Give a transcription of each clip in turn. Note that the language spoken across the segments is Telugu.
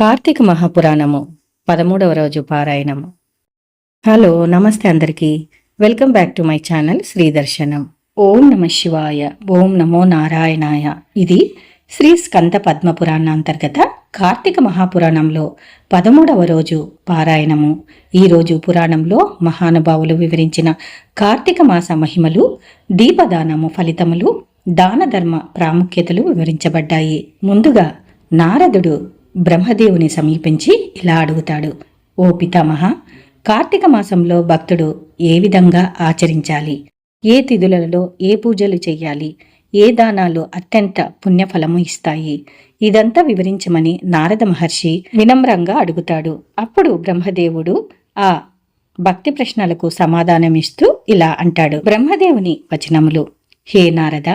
కార్తీక మహాపురాణము పదమూడవ రోజు పారాయణము. హలో నమస్తే అందరికీ. Welcome back to my channel Sridarshanam ఓం నమ శివాయ ఓం నమో నారాయణాయ. ఇది శ్రీ స్కంద పద్మపురాణ అంతర్గత కార్తీక మహాపురాణంలో పదమూడవ రోజు పారాయణము. ఈ రోజు పురాణంలో మహానుభావులు వివరించిన కార్తీక మాస మహిమలు దీపదానము ఫలితములు దాన ధర్మ ప్రాముఖ్యతలు వివరించబడ్డాయి. ముందుగా నారదుడు బ్రహ్మదేవుని సమీపించి ఇలా అడుగుతాడు ఓ పితామహ కార్తీక మాసంలో భక్తుడు ఏ విధంగా ఆచరించాలి? ఏ తిథులలో ఏ పూజలు చెయ్యాలి? ఏ దానాలు అత్యంత పుణ్యఫలము ఇస్తాయి? ఇదంతా వివరించమని నారద మహర్షి వినమ్రంగా అడుగుతాడు. అప్పుడు బ్రహ్మదేవుడు ఆ భక్తి ప్రశ్నలకు సమాధానమిస్తూ ఇలా అంటాడు. బ్రహ్మదేవుని వచనములు హే నారద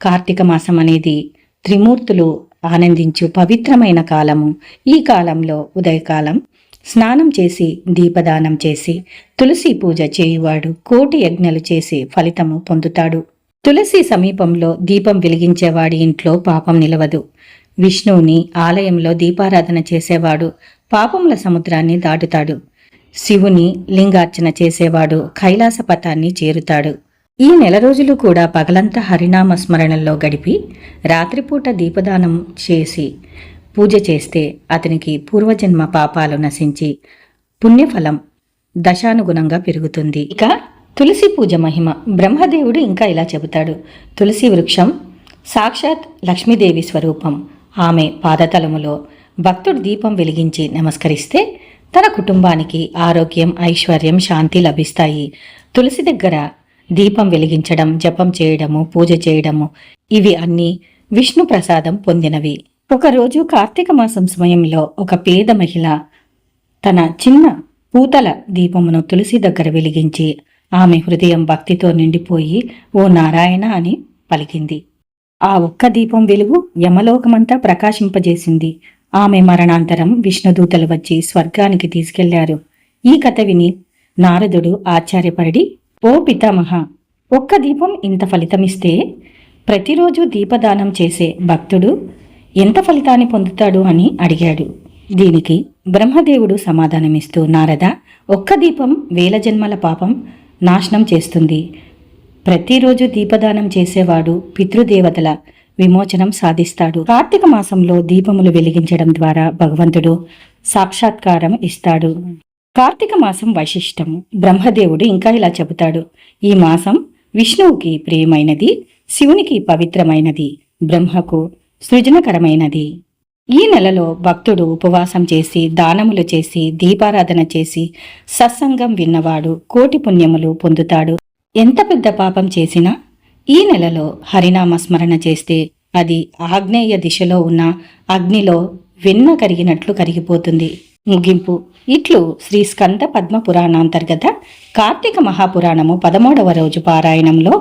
కార్తీక మాసం అనేది త్రిమూర్తులు ఆనందించు పవిత్రమైన కాలము. ఈ కాలంలో ఉదయకాలం స్నానం చేసి దీపదానం చేసి తులసి పూజ చేయువాడు కోటి యజ్ఞలు చేసి ఫలితము పొందుతాడు. తులసి సమీపంలో దీపం వెలిగించేవాడి ఇంట్లో పాపం నిలవదు. విష్ణువుని ఆలయంలో దీపారాధన చేసేవాడు పాపముల సముద్రాన్ని దాటుతాడు. శివుని లింగార్చన చేసేవాడు కైలాస పథాన్ని చేరుతాడు. ఈ నెల రోజులు కూడా పగలంతా హరినామ స్మరణలో గడిపి రాత్రిపూట దీపదానం చేసి పూజ చేస్తే అతనికి పూర్వజన్మ పాపాలు నశించి పుణ్యఫలం దశానుగుణంగా పెరుగుతుంది. ఇక తులసి పూజ మహిమ. బ్రహ్మదేవుడు ఇంకా ఇలా చెబుతాడు. తులసి వృక్షం సాక్షాత్ లక్ష్మీదేవి స్వరూపం. ఆమె పాదతలములో భక్తుడు దీపం వెలిగించి నమస్కరిస్తే తన కుటుంబానికి ఆరోగ్యం ఐశ్వర్యం శాంతి లభిస్తాయి. తులసి దగ్గర దీపం వెలిగించడం జపం చేయడము పూజ చేయడము ఇవి అన్నీ విష్ణు ప్రసాదం పొందినవి. ఒకరోజు కార్తీక మాసం సమయంలో ఒక పేద మహిళ తన చిన్న పూతల దీపమును తులసి దగ్గర వెలిగించి ఆమె హృదయం భక్తితో నిండిపోయి ఓ నారాయణ అని పలికింది. ఆ ఒక్క దీపం వెలుగు యమలోకమంతా ప్రకాశింపజేసింది. ఆమె మరణాంతరం విష్ణుదూతలు వచ్చి స్వర్గానికి తీసుకెళ్ళారు. ఈ కథ విని నారదుడు ఆశ్చర్యపడి ఓ పితామహ ఒక్క దీపం ఇంత ఫలితమిస్తే? ప్రతిరోజు దీపదానం చేసే భక్తుడు ఎంత ఫలితాన్ని పొందుతాడు అని అడిగాడు. దీనికి బ్రహ్మదేవుడు సమాధానమిస్తూ నారద ఒక్క దీపం వేల జన్మల పాపం నాశనం చేస్తుంది. ప్రతిరోజు దీపదానం చేసేవాడు పితృదేవతల విమోచనం సాధిస్తాడు. కార్తీక మాసంలో దీపములు వెలిగించడం ద్వారా భగవంతుడు సాక్షాత్కారం ఇస్తాడు. కార్తీక మాసం వైశిష్టం బ్రహ్మదేవుడు ఇంకా ఇలా చెబుతాడు. ఈ మాసం విష్ణువుకి ప్రియమైనది శివునికి పవిత్రమైనది బ్రహ్మకు సృజనకరమైనది. ఈ నెలలో భక్తుడు ఉపవాసం చేసి దానములు చేసి దీపారాధన చేసి సత్సంగం విన్నవాడు కోటి పుణ్యములు పొందుతాడు. ఎంత పెద్ద పాపం చేసినా ఈ నెలలో హరినామ స్మరణ చేస్తే అది ఆగ్నేయ దిశలో ఉన్న అగ్నిలో వెన్న కరిగినట్లు కరిగిపోతుంది. ముగింపు. ఇట్లు శ్రీ స్కంద పద్మ పురాణాంతర్గత కార్తీక మహాపురాణము పదమూడవ రోజు పారాయణంలో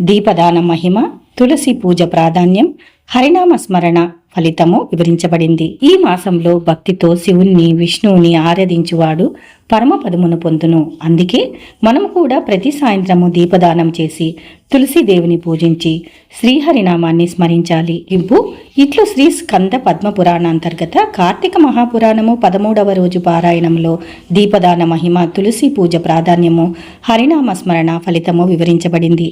దీపదాన మహిమ తులసి పూజ ప్రాధాన్యం హరినామ స్మరణ ఫలితము వివరించబడింది. ఈ మాసంలో భక్తితో శివుణ్ణి విష్ణువుని ఆరాధించువాడు పరమపదమును పొందును. అందుకే మనం కూడా ప్రతి సాయంత్రము దీపదానం చేసి తులసిదేవిని పూజించి శ్రీహరినామాన్ని స్మరించాలి. ఇంపు ఇట్లు శ్రీ స్కంద పద్మ పురాణాంతర్గత కార్తీక మహాపురాణము పదమూడవ రోజు పారాయణంలో దీపదాన మహిమ తులసి పూజ ప్రాధాన్యము హరినామ స్మరణ ఫలితము వివరించబడింది.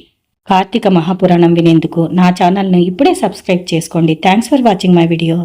కార్తీక మహాపురాణం వినేందుకు నా ఛానల్ను ఇప్పుడే సబ్స్క్రైబ్ చేసుకోండి. Thanks for watching my video